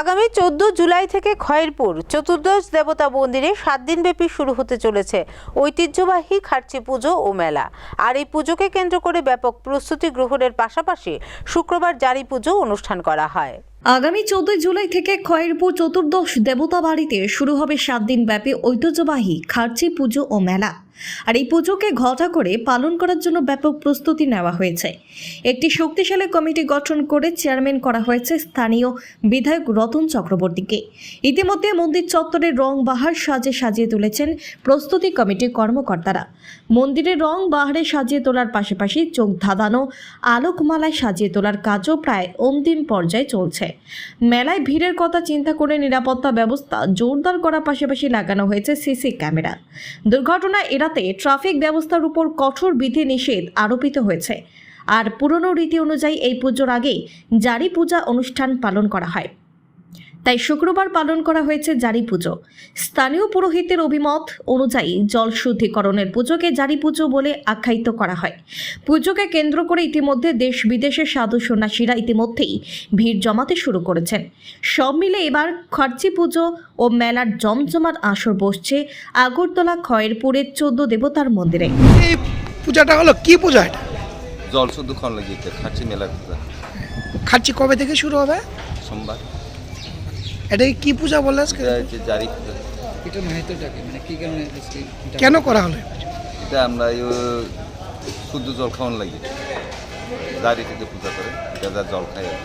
আগামী চোদ্দ জুলাই থেকে খয়েরপুর চতুর্দশ দেবতা মন্দিরে সাত দিনব্যাপী শুরু হতে চলেছে ঐতিহ্যবাহী খার্চি পুজো ও মেলা। আর এই পুজোকে কেন্দ্র করে ব্যাপক প্রস্তুতি গ্রহণের পাশাপাশি শুক্রবার জারি পুজো অনুষ্ঠান করা হয়। আগামী চোদ্দই জুলাই থেকে খয়েরপুর চতুর্দশ দেবতা বাড়িতে শুরু হবে সাত দিন ব্যাপী ঐতিহ্যবাহী খার্চি পুজো ও মেলা। আর এই পুজোকে ঘটা করে পালন করার জন্য ব্যাপক প্রস্তুতি নেওয়া হয়েছে। একটি শক্তিশালী কমিটি গঠন করে চেয়ারম্যান করা হয়েছে স্থানীয় বিধায়ক রতন চক্রবর্তীকে। ইতিমধ্যে মন্দির চত্বরে রং বাহার সাজে সাজিয়ে তুলেছেন প্রস্তুতি কমিটির কর্মকর্তারা। মন্দিরের রং বাহারে সাজিয়ে তোলার পাশাপাশি চোখ ধাঁধানো, আলোকমালায় সাজিয়ে তোলার কাজও প্রায় অন্তিম পর্যায়ে চলছে। মেলায় ভিড়ের কথা চিন্তা করে নিরাপত্তা ব্যবস্থা জোরদার করার পাশাপাশি লাগানো হয়েছে সিসি ক্যামেরা। দুর্ঘটনা এড়াতে ট্রাফিক ব্যবস্থার উপর কঠোর বিধি নিষেধ আরোপিত হয়েছে। আর পুরনো রীতি অনুযায়ী এই পুজোর আগেই জারি পূজা অনুষ্ঠান পালন করা হয়। তাই শুক্রবার পালন করা হয়েছে জারি পুজো। স্থানীয় পুরোহিতের অভিমত অনুযায়ী জল শুদ্ধিকরণের পুজোকে জারি পুজো বলে আখ্যায়িত করা হয়। পুজোকে কেন্দ্র করে ইতিমধ্যে দেশ বিদেশের সাধু সন্ন্যাসীরা ইতিমধ্যেই ভিড় জমাতে শুরু করেছেন। সব মিলে এবার খরচি পুজো ও মেলার জমজমাট আসর বসছে আগরতলা খয়েরপুরের চোদ্দ দেবতার মন্দিরে। এই পূজাটা হলো কি পূজা এটা? জল লাগিয়েছে খাচ্ছি মেলার পূজা। খাচ্ছি কবে থেকে শুরু হবে? সোমবার। এটা কি পূজা বলে আজকে? এটা হচ্ছে জারি পূজা এটা মাহিতটাকে মানে কি কারণে কেন করা হলো এটা আমরা এই শুদ্ধ জল খাওয়ান লাগিয়ে জারি থেকে পূজা করে এটা জল খাই আর।